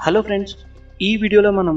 Hello friends ఈ వీడియోలో మనం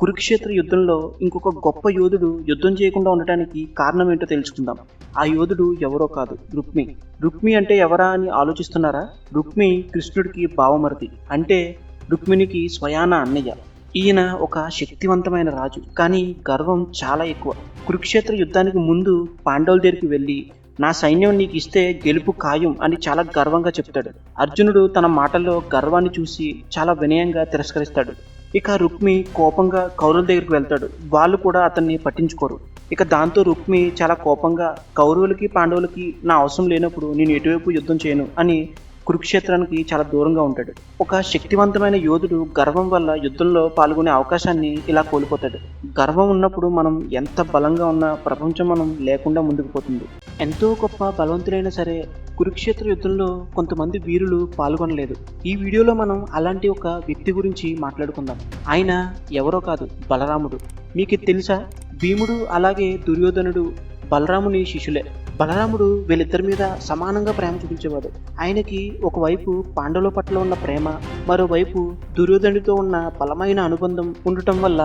కురుక్షేత్ర యుద్ధంలో ఇంకొక గొప్ప యోధుడు యుద్ధం చేయకుండా ఉండటానికి కారణం ఏంటో తెలుసుకుందాం. ఆ యోధుడు ఎవరో కాదు రుక్మి. రుక్మి అంటే ఎవరా అని ఆలోచిస్తున్నారా? రుక్మి కృష్ణుడికి భావమరది అంటే రుక్మిణికి స్వయాన అన్నయ్య. ఈయన ఒక శక్తివంతమైన రాజు కానీ గర్వం చాలా ఎక్కువ. కురుక్షేత్ర యుద్ధానికి ముందు పాండవుల దగ్గరికి వెళ్ళి నా సైన్యం నీకు ఇస్తే గెలుపు ఖాయం అని చాలా గర్వంగా చెప్తాడు. అర్జునుడు తన మాటల్లో గర్వాన్ని చూసి చాలా వినయంగా తిరస్కరిస్తాడు. ఇక రుక్మి కోపంగా కౌరవుల దగ్గరికి వెళ్తాడు. వాళ్ళు కూడా అతన్ని పట్టించుకోరు. ఇక దాంతో రుక్మి చాలా కోపంగా కౌరవులకి పాండవులకి నా అవసరం లేనప్పుడు నేను ఎటువైపు యుద్ధం చేయను అని కురుక్షేత్రానికి చాలా దూరంగా ఉంటాడు. ఒక శక్తివంతమైన యోధుడు గర్వం వల్ల యుద్ధంలో పాల్గొనే అవకాశాన్ని ఇలా కోల్పోతాడు. గర్వం ఉన్నప్పుడు మనం ఎంత బలంగా ఉన్నా ప్రపంచం మనం లేకుండా ముందుకు పోతుంది. ఎంతో గొప్ప బలవంతులైనా సరే కురుక్షేత్ర యుద్ధంలో కొంతమంది వీరులు పాల్గొనలేదు. ఈ వీడియోలో మనం అలాంటి ఒక వ్యక్తి గురించి మాట్లాడుకుందాం. ఆయన ఎవరో కాదు బలరాముడు. మీకు తెలుసా? భీముడు అలాగే దుర్యోధనుడు బలరాముని శిష్యులే. బలరాముడు వీళ్ళిద్దరి మీద సమానంగా ప్రేమ చూపించేవాడు. ఆయనకి ఒకవైపు పాండవుల పట్ల ఉన్న ప్రేమ మరోవైపు దుర్యోధనుడితో ఉన్న బలమైన అనుబంధం ఉండటం వల్ల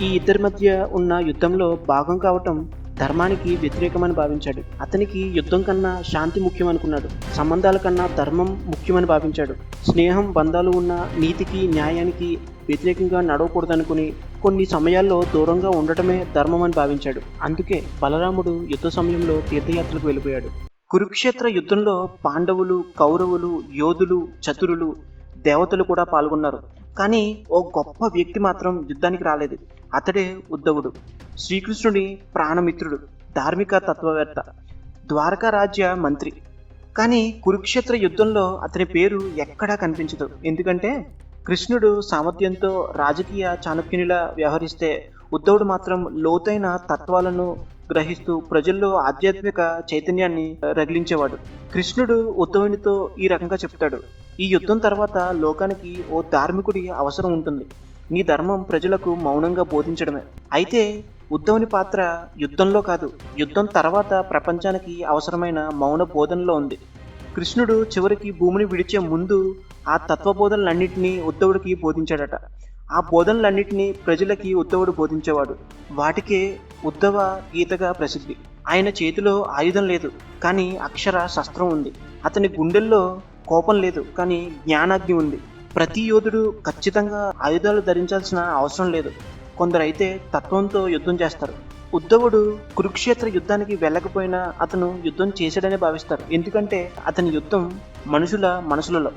ఈ ఇద్దరి మధ్య ఉన్న యుద్ధంలో భాగం కావటం ధర్మానికి వ్యతిరేకమని భావించాడు. అతనికి యుద్ధం కన్నా శాంతి ముఖ్యం అనుకున్నాడు సంబంధాల కన్నా ధర్మం ముఖ్యమని భావించాడు. స్నేహం బంధాలు ఉన్న నీతికి న్యాయానికి వ్యతిరేకంగా నడవకూడదనుకుని కొన్ని సమయాల్లో దూరంగా ఉండటమే ధర్మం అని భావించాడు. అందుకే బలరాముడు యుద్ధ సమయంలో తీర్థయాత్రకు వెళ్ళిపోయాడు. కురుక్షేత్ర యుద్ధంలో పాండవులు కౌరవులు యోధులు చతురులు దేవతలు కూడా పాల్గొన్నారు. కానీ ఓ గొప్ప వ్యక్తి మాత్రం యుద్ధానికి రాలేదు. అతడే ఉద్ధవుడు. శ్రీకృష్ణుడి ప్రాణమిత్రుడు ధార్మిక తత్వవేత్త ద్వారకా రాజ్య మంత్రి. కానీ కురుక్షేత్ర యుద్ధంలో అతని పేరు ఎక్కడా కనిపించదు. ఎందుకంటే కృష్ణుడు సామర్థ్యంతో రాజకీయ చాణక్యునిలా వ్యవహరిస్తే ఉద్ధవుడు మాత్రం లోతైన తత్వాలను గ్రహిస్తూ ప్రజల్లో ఆధ్యాత్మిక చైతన్యాన్ని రగిలించేవాడు. కృష్ణుడు ఉద్ధవునితో ఈ రకంగా చెప్తాడు. ఈ యుద్ధం తర్వాత లోకానికి ఓ ధార్మికుడి అవసరం ఉంటుంది. నీ ధర్మం ప్రజలకు మౌనంగా బోధించడమే. అయితే ఉద్ధవుని పాత్ర యుద్ధంలో కాదు యుద్ధం తర్వాత ప్రపంచానికి అవసరమైన మౌన బోధనలో ఉంది. కృష్ణుడు చివరికి భూమిని విడిచే ముందు ఆ తత్వబోధనలన్నింటినీ ఉద్ధవుడికి బోధించాడట. ఆ బోధనలన్నింటినీ ప్రజలకి ఉద్ధవుడు బోధించేవాడు. వాటికే ఉద్ధవ గీతగా ప్రసిద్ధి. ఆయన చేతిలో ఆయుధం లేదు కానీ అక్షర శస్త్రం ఉంది. అతని గుండెల్లో కోపం లేదు కానీ జ్ఞానాగ్ని ఉంది. ప్రతి యోధుడు ఖచ్చితంగా ఆయుధాలు ధరించాల్సిన అవసరం లేదు. కొందరైతే తత్వంతో యుద్ధం చేస్తారు. ఉద్ధవుడు కురుక్షేత్ర యుద్ధానికి వెళ్ళకపోయినా అతను యుద్ధం చేశాడని భావిస్తారు. ఎందుకంటే అతని యుద్ధం మనుషుల మనసులలో.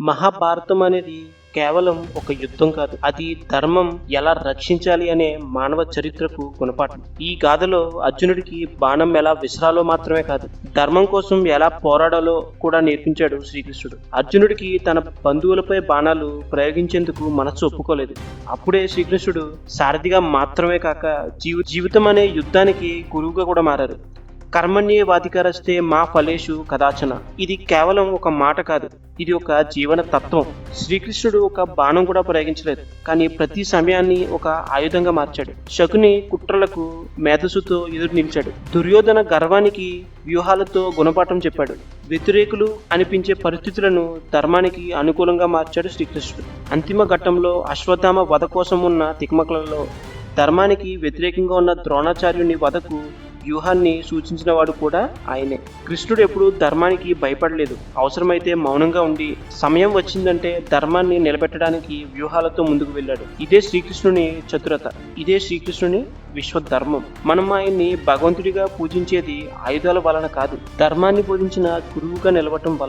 మహాభారతం అనేది కేవలం ఒక యుద్ధం కాదు. అది ధర్మం ఎలా రక్షించాలి అనే మానవ చరిత్రకు గుణపాఠం. ఈ గాథలో అర్జునుడికి బాణం ఎలా విసరాలో మాత్రమే కాదు ధర్మం కోసం ఎలా పోరాడాలో కూడా నేర్పించాడు శ్రీకృష్ణుడు. అర్జునుడికి తన బంధువులపై బాణాలు ప్రయోగించేందుకు మనస్సు ఒప్పుకోలేదు. అప్పుడే శ్రీకృష్ణుడు సారథిగా మాత్రమే కాక జీవి జీవితం అనే యుద్ధానికి గురువుగా కూడా మారారు. కర్మణ్యేవాధికారస్తే మా ఫలేషు కదాచన. ఇది కేవలం ఒక మాట కాదు ఇది ఒక జీవన తత్వం. శ్రీకృష్ణుడు ఒక బాణం కూడా ప్రయోగించలేదు కానీ ప్రతి సమయాన్ని ఒక ఆయుధంగా మార్చాడు. శకుని కుట్రలకు మేధస్సుతో ఎదురు నిలిచాడు. దుర్యోధన గర్వానికి వ్యూహాలతో గుణపాఠం చెప్పాడు. వ్యతిరేకులు అనిపించే పరిస్థితులను ధర్మానికి అనుకూలంగా మార్చాడు శ్రీకృష్ణుడు. అంతిమ ఘట్టంలో అశ్వత్థామ వధ కోసం ఉన్న తిక్మకలలో ధర్మానికి వ్యతిరేకంగా ఉన్న ద్రోణాచార్యుని వధకు వ్యూహాన్ని సూచించిన వాడు కూడా ఆయనే. కృష్ణుడు ఎప్పుడు ధర్మానికి భయపడలేదు. అవసరమైతే మౌనంగా ఉండి సమయం వచ్చిందంటే ధర్మాన్ని నిలబెట్టడానికి వ్యూహాలతో ముందుకు వెళ్ళాడు. ఇదే శ్రీకృష్ణుని చతురత. ఇదే శ్రీకృష్ణుని విశ్వధర్మం. మనం ఆయన్ని భగవంతుడిగా పూజించేది ఆయుధాల వలన కాదు. ధర్మాన్ని బోధించిన గురువుగా నిలవటం వల్ల.